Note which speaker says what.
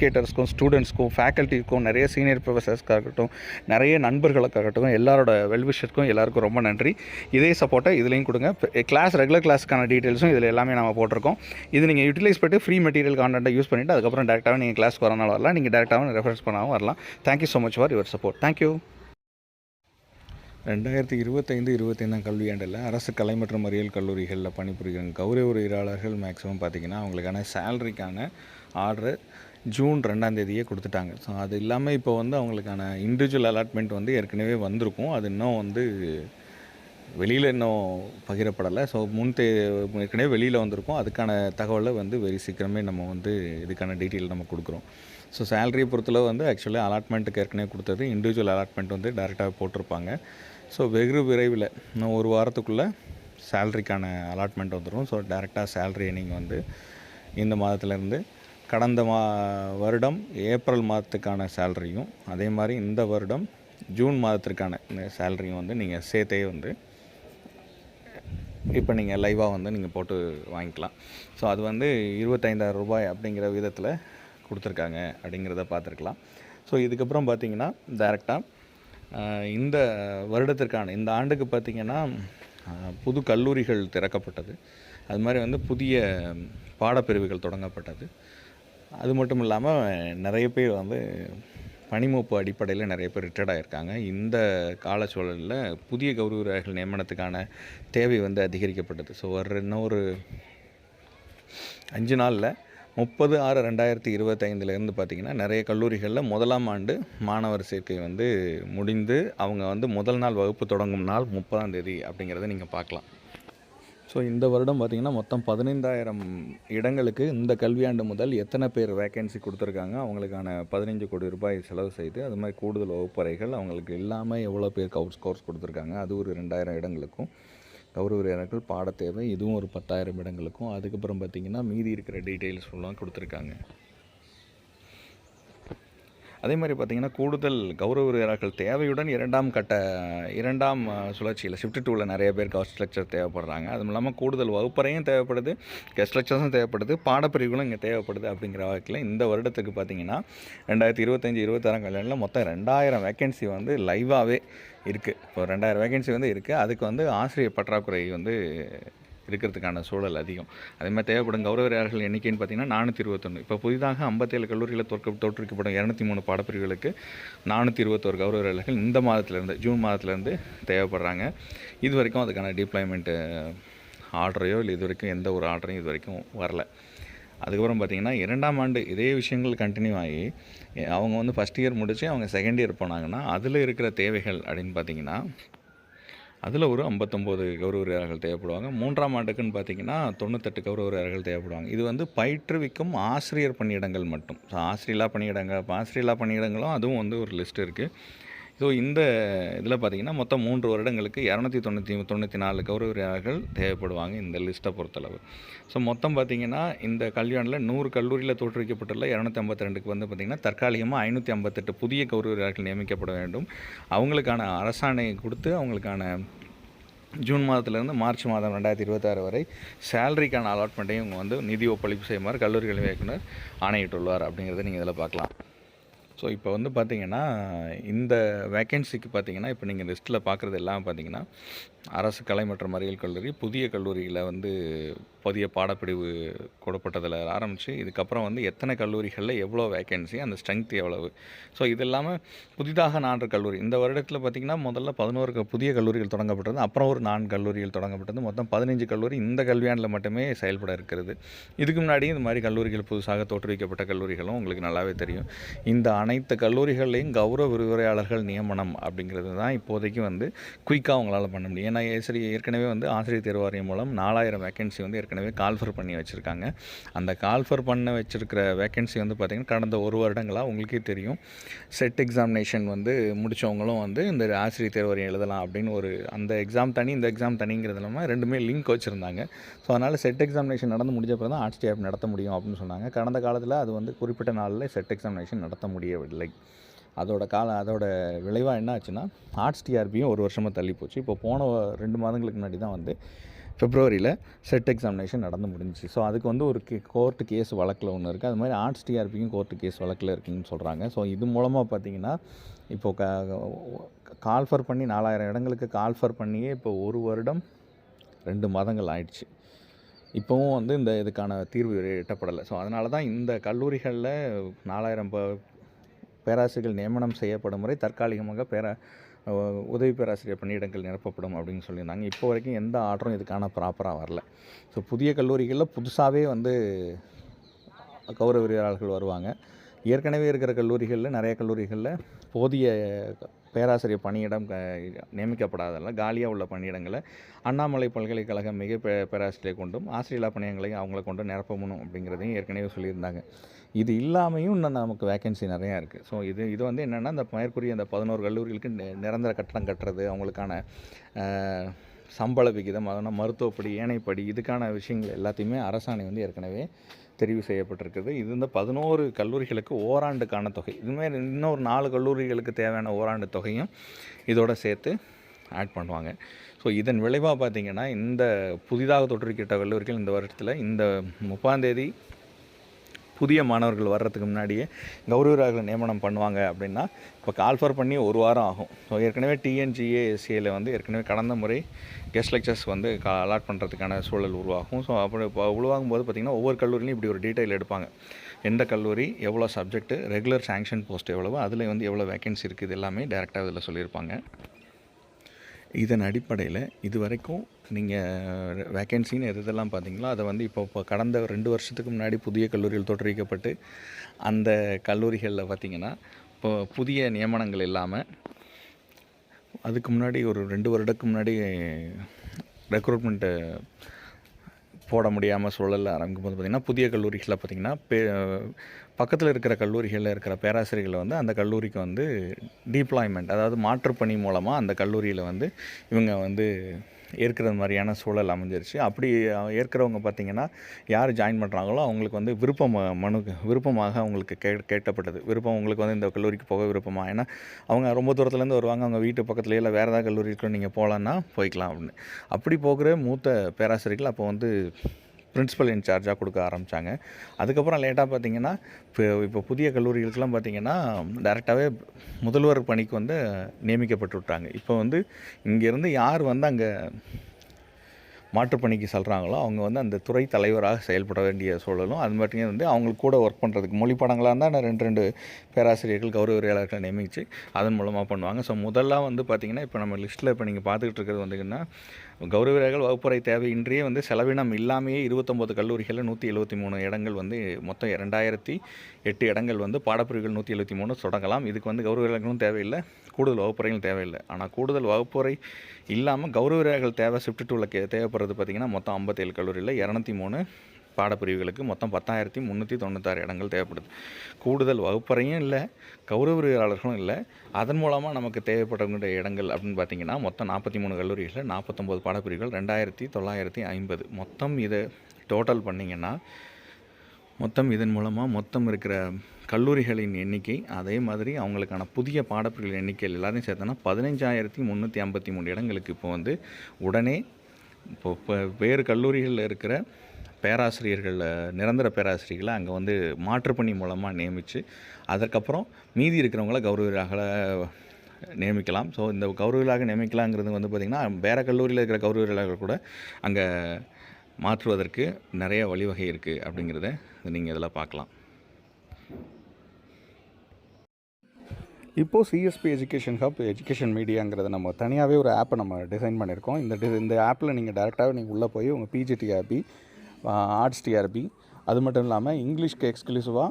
Speaker 1: எஜுகேட்டர்ஸ்க்கும் ஸ்டூடெண்ட்ஸ்க்கும் ஃபேக்கல்ட்டிக்கும் நிறைய சீனியர் ப்ரொஃபஸர்ஸ்க்காகட்டும் நிறைய நண்பர்களுக்காகட்டும் எல்லாரோட வெல்விஷருக்கும் எல்லாருக்கும் ரொம்ப நன்றி. இதே சப்போர்ட்டை இதுலேயும் கொடுங்க. கிளாஸ் ரெகுலர் கிளாஸ்க்கான டீட்டெயில்ஸும் இதில் எல்லாமே நம்ம போட்டிருக்கோம். இது நீங்கள் யூட்டிலைஸ் பண்ணிட்டு ஃப்ரீ மெட்டீரியல் கான்டென்ட்டை யூஸ் பண்ணிவிட்டு அதுக்கப்புறம் டேரெக்டாகவே நீங்கள் கிளாஸ் வரனால வரலாம். நீங்கள் டேரெக்டாகவும் ரெஃபரன்ஸ் பண்ணாமல் வரலாம். Thank you so much for your support thank you ரெண்டாயிரத்தி இருபத்தைந்து இருபத்தைந்தாம் கல்வியாண்டில் அரசு கலை மற்றும் அறிவியல் கல்லூரிகளில் பணிபுரிகிற கௌரவ உரையாளர்கள் மேக்ஸிமம் பார்த்திங்கன்னா அவங்களுக்கான சேலரிக்கான ஆர்டர் ஜூன் ரெண்டாம் தேதியே கொடுத்துட்டாங்க. ஸோ அது இல்லாமல் இப்போ வந்து அவங்களுக்கான இண்டிவிஜுவல் அலாட்மெண்ட் வந்து ஏற்கனவே வந்திருக்கும். அது இன்னும் வந்து வெளியில் இன்னும் பகிரப்படலை. ஸோ முன் தே ஏற்கனவே வெளியில் வந்திருக்கும். அதுக்கான தகவலை வந்து வெரி சீக்கிரமே நம்ம வந்து இதுக்கான டீட்டெயில் நம்ம கொடுக்குறோம். ஸோ சேலரியை பொறுத்தளவு வந்து ஆக்சுவலாக அலாட்மெண்ட்டுக்கு ஏற்கனவே கொடுத்தது. இண்டிவிஜுவல் அலாட்மெண்ட் வந்து டேரெக்டாக போட்டிருப்பாங்க. ஸோ வெகு விரைவில் இன்னும் ஒரு வாரத்துக்குள்ளே சேலரிக்கான அலாட்மெண்ட் வந்துடும் ஸோ டேரெக்டாக சேலரியை நீங்கள் வந்து இந்த மாதத்துலேருந்து கடந்த மா வருடம் ஏப்ரல் மாதத்துக்கான சேலரியும் அதே மாதிரி இந்த வருடம் ஜூன் மாதத்திற்கான சேலரியும் வந்து நீங்கள் சேர்த்தே வந்து இப்போ நீங்கள் லைவாக வந்து நீங்கள் போட்டு வாங்கிக்கலாம். ஸோ அது வந்து இருபத்தைந்தாயிரம் ரூபாய் அப்படிங்கிற விதத்தில் கொடுத்துருக்காங்க அப்படிங்கிறத பார்த்துருக்கலாம். ஸோ இதுக்கப்புறம் பார்த்தீங்கன்னா டேரெக்டாக இந்த வருடத்திற்கான இந்த ஆண்டுக்கு பார்த்திங்கன்னா புது கல்லூரிகள் திறக்கப்பட்டது. அது மாதிரி வந்து புதிய பாடப்பிரிவுகள் தொடங்கப்பட்டது. அது மட்டும் இல்லாமல் நிறைய பேர் வந்து பணிமூப்பு அடிப்படையில் நிறைய பேர் ரிட்டையர்ட் ஆகியிருக்காங்க இந்த காலச்சூழலில் புதிய கௌரவர்கள் நியமனத்துக்கான தேவை வந்து அதிகரிக்கப்பட்டது. ஸோ ஒரு இன்னும் ஒரு அஞ்சு நாளில் முப்பது ஆறு ரெண்டாயிரத்தி இருபத்தைந்துலேருந்து பார்த்திங்கன்னா நிறைய கல்லூரிகளில் முதலாம் ஆண்டு மாணவர் சேர்க்கை வந்து முடிந்து அவங்க வந்து முதல் நாள் வகுப்பு தொடங்கும் நாள் முப்பதாம் தேதி அப்படிங்கிறத நீங்கள் பார்க்கலாம். ஸோ இந்த வருடம் பார்த்திங்கன்னா மொத்தம் பதினைந்தாயிரம் இடங்களுக்கு இந்த கல்வியாண்டு முதல் எத்தனை பேர் வேக்கன்சி கொடுத்துருக்காங்க? அவங்களுக்கான பதினஞ்சு கோடி ரூபாய் செலவு செய்து அது மாதிரி கூடுதல் வகுப்பறைகள் அவங்களுக்கு இல்லாமல் எவ்வளோ பேர் கவுர்ஸ் கோர்ஸ் கொடுத்துருக்காங்க? அது ஒரு ரெண்டாயிரம் இடங்களுக்கும். கௌரவ உரையாளர்கள் தேவை இதுவும் ஒரு பத்தாயிரம் இடங்களுக்கும். அதுக்கப்புறம் பார்த்திங்கன்னா மீதி இருக்கிற டீட்டெயில்ஸ் ஃபுல்லாக கொடுத்துருக்காங்க. அதே மாதிரி பார்த்திங்கன்னா கூடுதல் கௌரவ வீரர்கள் தேவையுடன் இரண்டாம் கட்ட இரண்டாம் சுழற்சியில் ஷிஃப்ட் டூவில் நிறைய பேர் கவர் லெக்சர் தேவைப்படுறாங்க. அதுவும் இல்லாமல் கூடுதல் வகுப்பறையும் தேவைப்படுது கெஸ்ட் லெக்சர்ஸும் தேவைப்படுது பாடப்பிரிவுகளும் இங்கே தேவைப்படுது அப்படிங்கிற வகையில் இந்த வருடத்துக்கு பார்த்திங்கன்னா ரெண்டாயிரத்தி இருபத்தஞ்சி இருபத்தாறாம் கல்யாணில் மொத்தம் ரெண்டாயிரம் வேக்கன்சி வந்து லைவாகவே இருக்குது இப்போ ரெண்டாயிரம் வேகன்சி வந்து இருக்குது அதுக்கு வந்து ஆசிரியர் பற்றாக்குறை வந்து இருக்கிறதுக்கான சூழல் அதிகம். அதே மாதிரி தேவைப்படும் கௌரவர்கள் எண்ணிக்கைன்னு பார்த்தீங்கன்னா நானூற்றி இருபத்தொன்று இப்போ புதிதாக ஐம்பத்தேழு கல்லூரியில் தோற்க தோற்றுவிக்கப்படும் இரநூத்தி மூணு பாடப்பிரிவுகளுக்கு நானூற்றி இருபத்தோரு கௌரவர்கள் இந்த மாதத்துலேருந்து ஜூன் மாதத்துலேருந்து தேவைப்படுறாங்க. இது வரைக்கும் அதுக்கான டிப்ளாய்மெண்ட்டு ஆர்டரையோ uh, இல்லை இது வரைக்கும் எந்த ஒரு ஆர்டரையும் இது வரைக்கும் வரல. அதுக்கப்புறம் பார்த்தீங்கன்னா இரண்டாம் ஆண்டு இதே விஷயங்கள் கண்டினியூ ஆகி அவங்க வந்து ஃபஸ்ட் இயர் முடித்து அவங்க செகண்ட் இயர் போனாங்கன்னா அதில் இருக்கிற தேவைகள் அப்படின்னு பார்த்தீங்கன்னா அதில் ஒரு ஐம்பத்தொம்போது கௌரவர்கள் தேவைப்படுவாங்க. மூன்றாம் ஆண்டுக்குன்னு பார்த்தீங்கன்னா தொண்ணூத்தெட்டு கௌரவர்கள் தேவைப்படுவாங்க. இது வந்து பயிற்றுவிக்கும் ஆசிரியர் பணியிடங்கள் மட்டும். ஸோ ஆசிரியலா பணியிடங்கள் இப்போ ஆசிரியலா பணியிடங்களும் அதுவும் வந்து ஒரு லிஸ்ட் இருக்குது ஸோ இந்த இதில் பார்த்தீங்கன்னா மொத்தம் மூன்று வருடங்களுக்கு இரநூத்தி தொண்ணூற்றி தொண்ணூற்றி நாலு கௌரவர்கள் தேவைப்படுவாங்க இந்த லிஸ்ட்டை பொறுத்தளவு. ஸோ மொத்தம் பார்த்தீங்கன்னா இந்த கல்யாணில் நூறு கல்லூரியில் தோற்றுவிக்கப்பட்டுள்ள இரநூத்தி ஐம்பத்தி ரெண்டுக்கு வந்து பார்த்திங்கன்னா தற்காலிகமாக ஐநூற்றி ஐம்பத்தெட்டு புதிய கௌரவர்கள் நியமிக்கப்பட வேண்டும். அவங்களுக்கான அரசாணை கொடுத்து அவங்களுக்கான ஜூன் மாதத்துலேருந்து மார்ச் மாதம் ரெண்டாயிரத்தி இருபத்தாறு வரை சேலரிக்கான அலாட்மெண்ட்டையும் இவங்க வந்து நிதி ஒப்பளிப்பு செய்யுமாறு கல்லூரிகள் இயக்குனர் ஆணையிட்டுள்ளார். அப்படிங்கிறத நீங்கள் இதில் பார்க்கலாம். ஸோ இப்போ வந்து பார்த்திங்கன்னா இந்த வேக்கன்சிக்கு பார்த்தீங்கன்னா இப்போ நீங்கள் லிஸ்ட்டில் பார்க்குறது எல்லாம் பார்த்தீங்கன்னா அரசு கலை மற்றும் அறிவியல் கல்லூரி புதிய கல்லூரியில் வந்து புதிய பாடப்பிரிவு கொடுப்பட்டதில் ஆரம்பித்து இதுக்கப்புறம் வந்து எத்தனை கல்லூரிகளில் எவ்வளோ வேக்கன்சி அந்த ஸ்ட்ரென்த் எவ்வளவு? ஸோ இது இல்லாமல் புதிதாக நான்கு கல்லூரி இந்த வருடத்தில் பார்த்திங்கன்னா முதல்ல பதினோரு புதிய கல்லூரிகள் தொடங்கப்பட்டது அப்புறம் ஒரு நான்கு கல்லூரிகள் தொடங்கப்பட்டது மொத்தம் பதினஞ்சு கல்லூரி இந்த கல்வியாண்டில் மட்டுமே செயல்பட இருக்கிறது. இதுக்கு முன்னாடி இந்த மாதிரி கல்லூரிகள் புதுசாக தோற்றுவிக்கப்பட்ட கல்லூரிகளும் உங்களுக்கு நல்லாவே தெரியும். இந்த அனைத்து கல்லூரிகள்லேயும் கௌரவ விரிவுரையாளர்கள் நியமனம் அப்படிங்கிறது தான் இப்போதைக்கு வந்து குயிக்காக அவங்களால் பண்ண முடியும். ஏன்னா சரி ஏற்கனவே வந்து ஆசிரியர் தேர்வாரியம் மூலம் நாலாயிரம் வேகன்சி வந்து ஏற்கனவே கால்ஃபர் பண்ணி வச்சுருக்காங்க. அந்த கால்ஃபர் பண்ண வச்சுருக்கிற வேக்கன்சி வந்து பார்த்திங்கன்னா கடந்த ஒரு வருடங்களாக உங்களுக்கே தெரியும். செட் எக்ஸாமினேஷன் வந்து முடித்தவங்களும் வந்து இந்த ஆசிரியர் தேர்வு எழுதலாம் அப்படின்னு ஒரு அந்த எக்ஸாம் தனி இந்த எக்ஸாம் தனிங்கிறது இல்லாமல் ரெண்டுமே லிங்க் வச்சுருந்தாங்க. ஸோ அதனால் செட் எக்ஸாமினேஷன் நடந்து முடிஞ்ச தான் ஆர்ட்ஸ் டேப் நடத்த முடியும் அப்படின்னு சொன்னாங்க. கடந்த காலத்தில் அது வந்து குறிப்பிட்ட நாளில் செட் எக்ஸாமினேஷன் நடத்த முடியவில்லை. அதோட கால அதோட விளைவாக என்ன ஆச்சுன்னா ஆர்ட்ஸ் டிஆர்பியும் ஒரு வருஷமாக தள்ளி போச்சு. இப்போ போன ரெண்டு மாதங்களுக்கு முன்னாடி தான் வந்து பிப்ரவரியில் செட் எக்ஸாமினேஷன் நடந்து முடிஞ்சுச்சு. ஸோ அதுக்கு வந்து ஒரு கே கோர்ட்டு கேஸ் வழக்கில் ஒன்று இருக்குது அது மாதிரி ஆர்ட்ஸ் டிஆர்பிக்கும் கோர்ட்டு கேஸ் வழக்கில் இருக்குதுன்னு சொல்கிறாங்க ஸோ இது மூலமாக பார்த்தீங்கன்னா இப்போது க கால்ஃபர் பண்ணி நாலாயிரம் இடங்களுக்கு கால்ஃபர் பண்ணியே இப்போ ஒரு வருடம் ரெண்டு மாதங்கள் ஆயிடுச்சு. இப்போவும் வந்து இந்த இதுக்கான தீர்வு எட்டப்படலை. ஸோ அதனால தான் இந்த கல்லூரிகளில் நாலாயிரம் ப பேராசிரியர்கள் நியமனம் செய்யப்படும் முறை தற்காலிகமாக பேரா உதவி பேராசிரியர் பணியிடங்கள் நிரப்பப்படும் அப்படின்னு சொல்லியிருந்தாங்க. இப்போ வரைக்கும் எந்த ஆர்டரும் இதுக்கான ப்ராப்பராக வரல. ஸோ புதிய கல்லூரிகளில் புதுசாகவே வந்து கௌரவ விரிவாளர்கள் வருவாங்க. ஏற்கனவே இருக்கிற கல்லூரிகளில் நிறைய கல்லூரிகளில் போதிய பேராசிரியர் பணியிடம் க- காலியாக உள்ள பணியிடங்களை அண்ணாமலை பல்கலைக்கழகம் மிக பே பேராசிரியரை கொண்டும் ஆசிரியர் பணியங்களையும் அவங்கள கொண்டு நிரப்பணும் அப்படிங்கிறதையும் ஏற்கனவே சொல்லியிருந்தாங்க. இது இல்லாமையும் இன்னும் நமக்கு வேகன்சி நிறையா இருக்குது ஸோ இது இது வந்து என்னென்னா இந்த மேற்கூறிய அந்த பதினோரு கல்லூரிகளுக்கு நிரந்தர கட்டணம் கட்டுறது அவங்களுக்கான சம்பள விகிதம் அதனால் மருத்துவப்படி ஏனைப்படி இதுக்கான விஷயங்கள் எல்லாத்தையுமே அரசாணை வந்து ஏற்கனவே தெரிவு செய்யப்பட்டிருக்குது. இது இந்த பதினோரு கல்லூரிகளுக்கு ஓராண்டுக்கான தொகை. இதுமாரி இன்னொரு நாலு கல்லூரிகளுக்கு தேவையான ஓராண்டு தொகையும் இதோட சேர்த்து ஆட் பண்ணுவாங்க. ஸோ இதன் விளைவாக பார்த்தீங்கன்னா இந்த புதிதாக தொற்றுக்கிட்ட கல்லூரிகள் இந்த வருடத்தில் இந்த முப்பாந்தேதி புதிய மாணவர்கள் வர்றதுக்கு முன்னாடியே கௌரவராக நியமனம் பண்ணுவாங்க அப்படின்னா இப்போ கால்ஃபர் பண்ணி ஒரு வாரம் ஆகும். ஸோ ஏற்கனவே டிஎன்ஜிஏஎஸ்சிஏயில் வந்து ஏற்கனவே கடந்த முறை கெஸ்ட் லெக்சர்ஸ் வந்து அலாட் பண்ணுறதுக்கான சூழல் உருவாகும். ஸோ அப்படி இப்போ உருவாகும் போது பார்த்திங்கன்னா ஒவ்வொரு கல்லூரிலையும் இப்படி ஒரு டீட்டெயில் எடுப்பாங்க. எந்த கல்லூரி எவ்வளோ சப்ஜெக்ட்டு ரெகுலர் சாங்ஷன் போஸ்ட் எவ்வளவோ அதில் வந்து எவ்வளோ வேகன்சி இருக்குது இது எல்லாமே டேரெக்டாக இதில் சொல்லியிருப்பாங்க. இதன் அடிப்படையில் இது வரைக்கும் நீங்கள் வேக்கன்சின்னு எது இதெல்லாம் பார்த்தீங்களோ அதை வந்து இப்போ இப்போ கடந்த ரெண்டு வருஷத்துக்கு முன்னாடி புதிய கல்லூரிகள் தோற்றுவிக்கப்பட்டு அந்த கல்லூரிகளில் பார்த்தீங்கன்னா இப்போ புதிய நியமனங்கள் இல்லாமல் அதுக்கு முன்னாடி ஒரு ரெண்டு வருடத்துக்கு முன்னாடி ரெக்ரூட்மெண்ட்டு போட முடியாமல் சூழலில் ஆரம்பிக்கும் போது பார்த்திங்கன்னா புதிய கல்லூரிகளில் பார்த்திங்கன்னா பே பக்கத்தில் இருக்கிற கல்லூரிகளில் இருக்கிற பேராசிரியர்களை வந்து அந்த கல்லூரிக்கு வந்து டிப்ளாய்மெண்ட் அதாவது மாற்றுப்பணி மூலமாக அந்த கல்லூரியில் வந்து இவங்க வந்து ஏற்கிற மாதிரியான சூழல் அமைஞ்சிருச்சு. அப்படி ஏற்கிறவங்க பார்த்திங்கன்னா யார் ஜாயின் பண்ணுறாங்களோ அவங்களுக்கு வந்து விருப்பம் மனு விருப்பமாக அவங்களுக்கு கே கேட்டப்பட்டது விருப்பம் உங்களுக்கு வந்து இந்த கல்லூரிக்கு போக விருப்பமா? ஏன்னா அவங்க ரொம்ப தூரத்துலேருந்து வருவாங்க. அவங்க வீட்டு பக்கத்துலேயே இல்லை வேறு ஏதாவது கல்லூரி நீங்கள் போகலான்னா போய்க்கலாம் அப்படின்னு. அப்படி போகிற மூத்த பேராசிரியர்கள் அப்போ வந்து பிரின்சிபல் இன்சார்ஜாக கொடுக்க ஆரம்பித்தாங்க அதுக்கப்புறம் லேட்டாக பார்த்தீங்கன்னா இப்போ இப்போ புதிய கல்லூரிகளுக்கெல்லாம் பார்த்தீங்கன்னா டேரெக்டாகவே முதல்வர் பணிக்கு வந்து நியமிக்கப்பட்டு விட்டாங்க. இப்போ வந்து இங்கேருந்து யார் வந்து அங்கே மாற்றுப்பணிக்கு செல்கிறாங்களோ அவங்க வந்து அந்த துறை தலைவராக செயல்பட வேண்டிய சூழலும் அது மட்டும் வந்து அவங்களுக்கு கூட ஒர்க் பண்ணுறதுக்கு மொழி படங்களாக இருந்தால் நான் ரெண்டு ரெண்டு பேராசிரியர்கள் கௌரவ நியமிச்சு நியமித்து அதன் மூலமாக பண்ணுவாங்க. ஸோ முதல்ல வந்து பார்த்திங்கன்னா இப்போ நம்ம லிஸ்ட்டில் இப்போ நீங்கள் பார்த்துக்கிட்டு இருக்கிறது வந்துங்கன்னா கௌரவர்கள் வகுப்பறை தேவையின்றியே வந்து செலவினம் இல்லாமையே இருபத்தொம்போது கல்லூரிகளில் நூற்றி எழுபத்தி மூணு இடங்கள் வந்து மொத்தம் ரெண்டாயிரத்தி எட்டு இடங்கள் வந்து பாடப்பிரிவுகள் நூற்றி எழுபத்தி மூணு தொடங்கலாம். இதுக்கு வந்து கௌரவர்களும் தேவையில்லை கூடுதல் வகுப்பறைகளும் தேவையில்லை. ஆனால் கூடுதல் வகுப்புறை இல்லாமல் கௌரவர்கள் தேவை ஷிஃப்ட் டூவில் கே தேவைப்படுறது பார்த்திங்கன்னா மொத்தம் ஐம்பத்தேழு கல்லூரியில் இரநூத்தி மூணு பாடப்பிரிவுகளுக்கு மொத்தம் பத்தாயிரத்தி முந்நூற்றி தொண்ணூத்தாறு இடங்கள் தேவைப்படுது. கூடுதல் வகுப்பறையும் இல்லை கௌரவரியாளர்களும் இல்லை. அதன் மூலமாக நமக்கு தேவைப்படக்கூடிய இடங்கள் அப்படின்னு பார்த்தீங்கன்னா மொத்தம் நாற்பத்தி மூணு கல்லூரிகளில் நாற்பத்தொம்போது பாடப்பிரிவுகள் ரெண்டாயிரத்தி தொள்ளாயிரத்தி ஐம்பது. மொத்தம் இதை டோட்டல் பண்ணிங்கன்னா மொத்தம் இதன் மூலமாக மொத்தம் இருக்கிற கல்லூரிகளின் எண்ணிக்கை அதே மாதிரி அவங்களுக்கான புதிய பாடப்பிரிவுகள் எண்ணிக்கை எல்லாத்தையும் சேர்த்தோன்னா பதினஞ்சாயிரத்தி முந்நூற்றி ஐம்பத்தி மூணு இடங்களுக்கு இப்போ வந்து உடனே இப்போ இப்போ வேறு கல்லூரிகளில் இருக்கிற பேராசிரியர்கள் நிரந்தர பேராசிரியர்களை அங்கே வந்து மாற்றுப்பணி மூலமாக நியமித்து அதற்கப்புறம் மீதி இருக்கிறவங்கள கௌரவராக நியமிக்கலாம். ஸோ இந்த கௌரவர்களாக நியமிக்கலாங்கிறது வந்து பார்த்திங்கன்னா வேறு கல்லூரியில் இருக்கிற கௌரவர்களாக கூட அங்கே மாற்றுவதற்கு நிறைய வழிவகை இருக்குது அப்படிங்கிறத நீங்கள் இதில் பார்க்கலாம். இப்போது சிஎஸ்பி எஜுகேஷன் ஹப் எஜுகேஷன் மீடியாங்கிறத நம்ம தனியாகவே ஒரு ஆப்பை நம்ம டிசைன் பண்ணியிருக்கோம். இந்த டி இந்த ஆப்பில் நீங்கள் டேரெக்டாகவே நீங்கள் உள்ளே போய் உங்கள் பிஜிடிஆர்பி ஆர்ட்ஸ் டிஆர்பி அது மட்டும் இல்லாமல் இங்கிலீஷ்க்கு எக்ஸ்க்ளூசிவாக